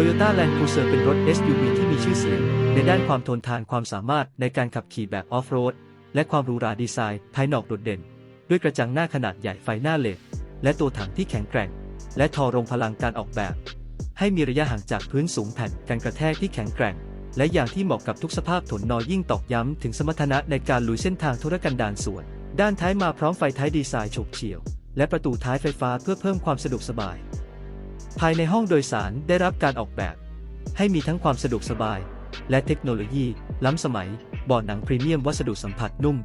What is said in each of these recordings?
Toyota Land Cruiser เป็นรถ SUV ที่มีชื่อเสียง ในด้านความทนทานความสามารถในการขับขี่แบบออฟโรด และความหรูหราดีไซน์ ภายนอกโดดเด่น ด้วยกระจังหน้าขนาดใหญ่ไฟหน้าเลดและตัวถังที่แข็งแกร่ง และทอรงพลังการออกแบบ ให้มีระยะห่างจากพื้นสูงแผ่นกันกระแทกที่แข็งแกร่ง และอย่างที่เหมาะกับทุกสภาพถนนนอยิ่งตอกย้ำถึงสมรรถนะในการลุยเส้นทางธุรกันดารสวน ด้านท้ายมาพร้อมไฟท้ายดีไซน์ฉบเฉี่ยว และประตูท้ายไฟฟ้าเพื่อเพิ่มความสะดวกสบาย ภายในห้องโดยสารได้รับการออกแบบ ให้มีทั้งความสะดวกสบาย และเทคโนโลยี ล้ำสมัยเบาะหนังพรีเมียมวัสดุสัมผัสนุ่ม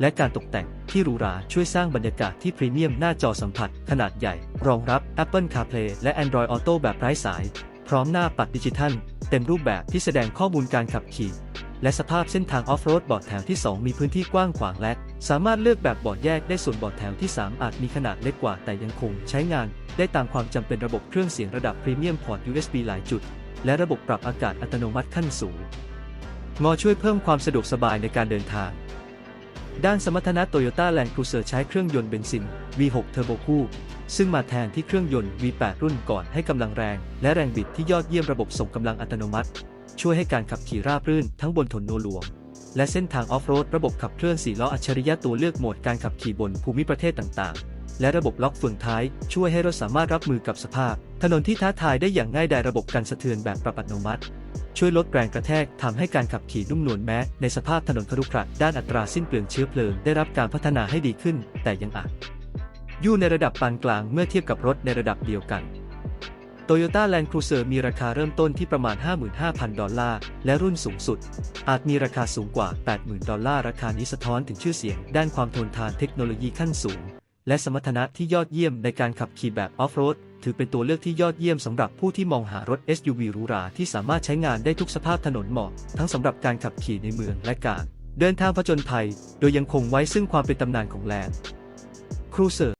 และการตกแต่งที่หรูหราช่วยสร้างบรรยากาศที่พรีเมียมหน้าจอสัมผัสขนาดใหญ่ รองรับ Apple CarPlay และ Android Auto แบบไร้สาย พร้อมหน้าปัดดิจิทัล เต็มรูปแบบที่แสดงข้อมูลการขับขี่ และสภาพเส้นทางออฟโรดบาะแถวที่ 2 มีพื้นที่กว้างขวางและสามารถเลือกแบบบาะแยกได้ส่วนบาะแถวที่ 3 อาจมีขนาดเล็กกว่าแต่ยังคงใช้งาน ได้ตามความจำเป็นระบบเครื่องเสียงระดับพรีเมียมพอร์ต USB หลายจุด และระบบปรับอากาศอัตโนมัติขั้นสูงงอช่วยเพิ่มความสะดวกสบายในการเดินทาง ด้านสมรรถนะ Toyota Land Cruiser ใช้เครื่องยนต์เบนซิน V6 Turbo คู่ซึ่งมาแทนที่เครื่องยนต์ V8 รุ่นก่อนให้กำลังแรง และแรงบิดที่ยอดเยี่ยมระบบส่งกำลังอัตโนมัติ ช่วยให้การขับขี่ราบรื่นทั้งบนถนนหลวง และเส้นทางออฟโรดระบบขับเคลื่อน4ล้ออัจฉริยะตัวเลือกโหมดการขับขี่บนภูมิประเทศต่างๆ และระบบล็อกเฟืองท้าย ช่วยให้รถสามารถรับมือกับสภาพ ถนนที่ท้าทายได้อย่างง่ายดายระบบกันสะเทือนแบบปรับอัตโนมัติ ช่วยลดแรงกระแทกทำให้การขับขี่นุ่มนวลแม้ ในสภาพถนนครุขระด้านอัตราสิ้นเปลืองเชื้อเพลิงได้รับการพัฒนาให้ดีขึ้น แต่ยังอาจอยู่ในระดับปานกลางเมื่อเทียบกับรถในระดับเดียวกัน Toyota Land Cruiser มีราคาเริ่มต้นที่ประมาณ 55,000 ดอลลาร์ และรุ่นสูงสุด อาจมีราคาสูงกว่า 80,000 ดอลลาร์ ราคานี้สะท้อนถึงชื่อเสียง ด้านความทนทานเทคโนโลยีขั้นสูง และสมรรถนะที่ยอดเยี่ยมในการขับขี่แบบออฟโรด ถือเป็นตัวเลือกที่ยอดเยี่ยมสำหรับผู้ที่มองหารถ SUV หรูหราที่สามารถใช้งานได้ทุกสภาพถนนเหมาะ ทั้งสำหรับการขับขี่ในเมืองและการ เดินทางผจญภัย โดยยังคงไว้ซึ่งความเป็นตำนานของแลนด์ครูเซอร์